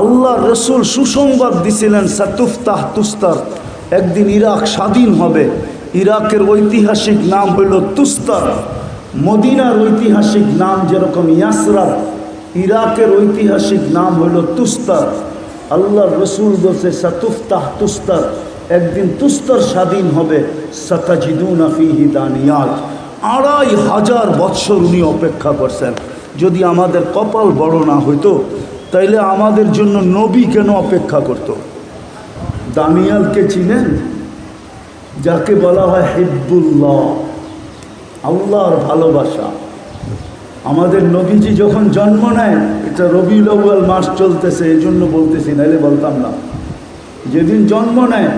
আল্লাহ রসুল সুসংবাদ দিছিলেন, সাতুফতাহ তুস্তার। একদিন ইরাক স্বাধীন হবে। ইরাকের ঐতিহাসিক নাম হইল তুস্তার। মদিনার ঐতিহাসিক নাম যেরকম ইয়াসরার ইরাকের ঐতিহাসিক নাম হইল তুস্তার। আল্লাহ রসুল বলছে, সাতুফতাহ তুস্তার, একদিন তুস্তর স্বাধীন হবে। সাতাজিদুন আড়াই হাজার বৎসর উনি অপেক্ষা করছেন। যদি আমাদের কপাল বড় না হইতো তাইলে আমাদের জন্য নবী কেন অপেক্ষা করত? দানিয়ালকে চিনেন? যাকে বলা হয় হিব্বুল্লাহ। আল্লাহর ভালোবাসা। আমাদের নবীজি যখন জন্ম নেয়, এটা রবি আউয়াল মাস চলতেছে এই জন্য বলতেছি, নাইলে বলতাম না। যেদিন জন্ম নেয়,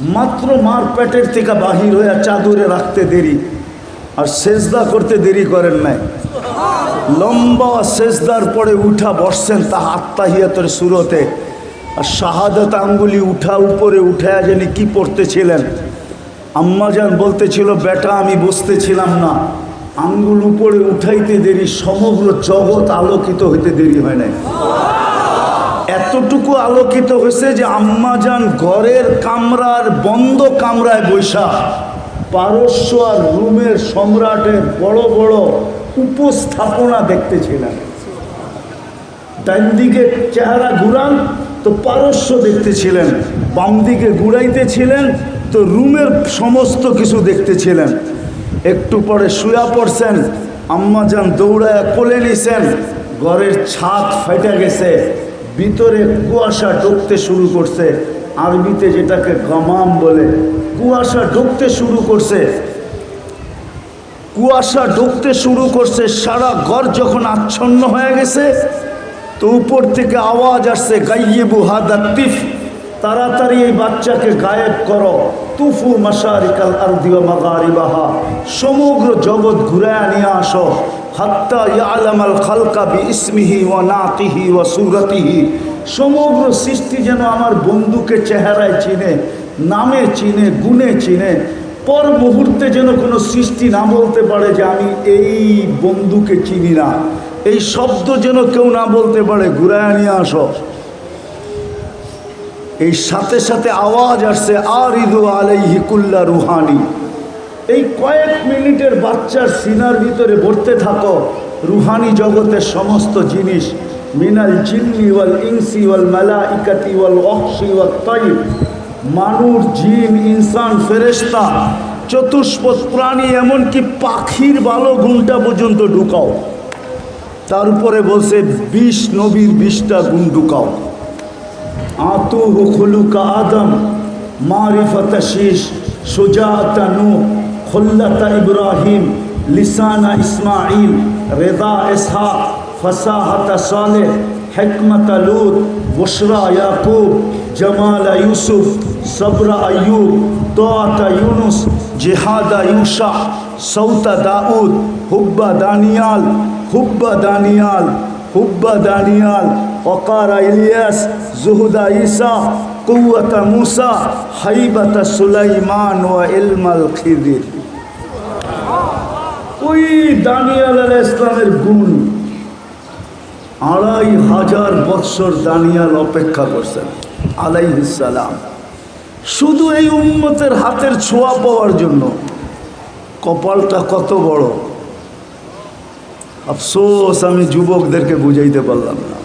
মাত্র মার পেটের থেকে বাহির হয়ে চাদরে রাখতে দেরি। আর সেজদা করতে দেরি করেন নাই। লম্বা সেজদার পরে উঠা বসছেন তা আত্মাহিয়াতের সুরতে। আর শাহাদত আঙ্গুলি উঠা উপরে উঠা জানি কি পড়তেছিলেন। আম্মাজান বলতেছিল, বেটা, আমি বসতেছিলাম না। আঙ্গুল উপরে উঠাইতে দেরি, সমগ্র জগৎ আলোকিত হইতে দেরি হয় নাই। এতটুকু আলোকিত হয়েছে যে আম্মাজান ঘরের কামরার বন্ধ কামরায় বৈশা। পারস্য আর রুমের সম্রাটের বড় বড় উপস্থাপনা দেখতেছিলেন ডান দিকে চেহারা ঘুরান, তো পারস্য দেখতেছিলেন, বাম দিকে ঘুরাইতেছিলেন, তো রুমের সমস্ত কিছু দেখতেছিলেন। একটু পরে শুয়া পড়ছেন আম্মাজান দৌড়ায় কোলে নিছেন, ঘরের ছাদ ফেটে গেছে, ভিতরে কুয়াশা ঢুকতে শুরু করছে আরবিতে যেটাকে গমাম বলে, কুয়াশা ঢুকতে শুরু করছে। কুয়াশা ঢুকতে শুরু করছে, সারা ঘর যখন আচ্ছন্ন হয়ে গেছে, তো উপর থেকে আওয়াজ আসছে, গাইয়েবু হাদাতিফ তাড়াতাড়ি এই বাচ্চাকে গায়েব করো। তুফু মাসারিকাল আরদিওয়া মাগারিবাহা, সমগ্র জগৎ ঘুরায় নিয়ে আসো। হাত্তা ইয়ালামাল খালকা বি ইসমিহি ওয়া নাতিহি ওয়া সুরতিহি। সমগ্র সৃষ্টি যেন আমার বন্ধুকে চেহারায় চিনে, নামে চিনে, গুণে চিনে, পর মুহূর্তে যেন কোনো সৃষ্টি না বলতে পারে যে আমি এই বন্ধুকে চিনি না। এই শব্দ যেন কেউ না বলতে পারে, ঘুরায় নিয়ে আসো। এই সাথে সাথে আওয়াজ আসছে আর ইদু আলাই হিকুল্লা রুহানি। এই কয়েক মিনিটের বাচ্চার সিনার ভিতরে ভরতে থাকো, রুহানি জগতের সমস্ত জিনিস। মিনাল জিন্নি ওয়াল ইনসি ওয়াল মালা ইকাতি ওয়াল অক্সি ওয়াল তৈব মানুষ, জিন, ইনসান ফেরেস্তা চতুষ্পদ প্রাণী, এমনকি পাখির ভালো গুণটা পর্যন্ত ঢুকাও। তার উপরে বলছে বিষ নবীর বিষটা গুণ ঢুকাও। আতুহু খুলুকা আদম, মারিফত শীষ, সুজাতা নূ খুল্লতা ইব্রাহিম, লিসানা ইসমাইল রেদা ইসহাক ফসাহত সালেহ হিকমত লুত বুশরা ইয়াকুব জামাল ইউসুফ সবর আয়ুব তোয়াতা ইউনুস জেহাদা ইউসা সৌতা দাউদ হুব্বা দানিয়াল হুব্বা দানিয়াল হুব্বা দানিয়াল অকারা ইলিয়াস জুহুদা ঈসা কুয়াতা মুসা হাইবাতা সুলাইমান ও ইলমাল খিদির ওই দানিয়াল আল ইসলামের গুণ আড়াই হাজার বৎসর দানিয়াল অপেক্ষা করছেন। আলাইহিসালাম শুধু এই উম্মতের হাতের ছোঁয়া পাওয়ার জন্য কপালটা কত বড়। আফসোস, আমি যুবকদেরকে বুঝাইতে পারলাম না।